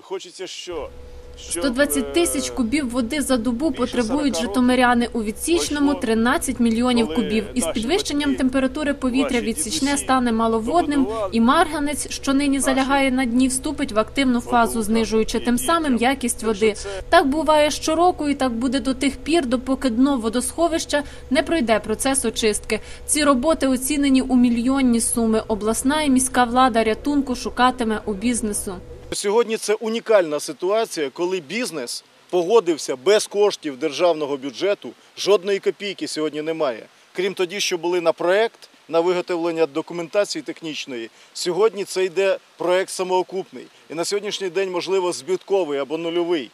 Хочеться що? Щоб, 120 тисяч е, кубів води за добу потребують житомиряни у відсічному пройшло, 13 мільйонів кубів. Із підвищенням температури повітря відсічне стане маловодним, і марганець, що нині залягає на дні, вступить в активну фазу, знижуючи тим самим якість води. Так буває щороку, і так буде до тих пір, допоки дно водосховища не пройде процес очистки. Ці роботи оцінені у мільйонні суми. Обласна і міська влада рятунку шукатиме у бізнесу. Сьогодні це унікальна ситуація, коли бізнес погодився без коштів державного бюджету. Жодної копійки сьогодні немає. Крім тоді, що були на проект на виготовлення документації технічної. Сьогодні це йде проект самоокупний. І на сьогоднішній день, можливо, збитковий або нульовий.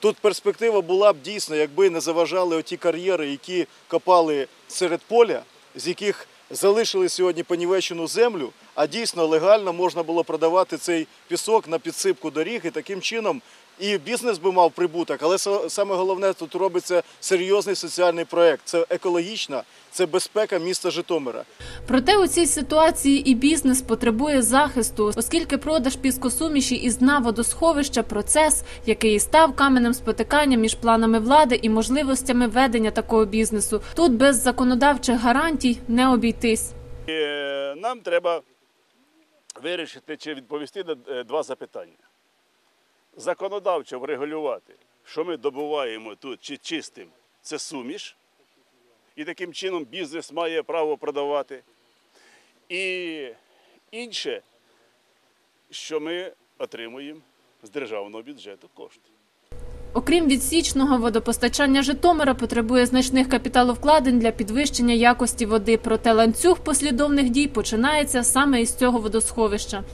Тут перспектива була б дійсно, якби не заважали оті кар'єри, які копали серед поля, з яких залишили сьогодні понівечену землю, а дійсно легально можна було продавати цей пісок на підсипку доріг і таким чином. І бізнес би мав прибуток, але саме головне тут робиться серйозний соціальний проект. Це екологічна, це безпека міста Житомира. Проте у цій ситуації і бізнес потребує захисту, оскільки продаж піскосуміші із дна водосховища процес, який і став каменем спотикання між планами влади і можливостями ведення такого бізнесу. Тут без законодавчих гарантій не обійтись. Е, Нам треба вирішити чи відповісти на е, два запитання. Законодавчо врегулювати, що ми добуваємо тут чи чистим, це суміш, і таким чином бізнес має право продавати. І інше, що ми отримуємо з державного бюджету кошти. Окрім відсічного водопостачання Житомира потребує значних капіталовкладень для підвищення якості води. Проте ланцюг послідовних дій починається саме із цього водосховища.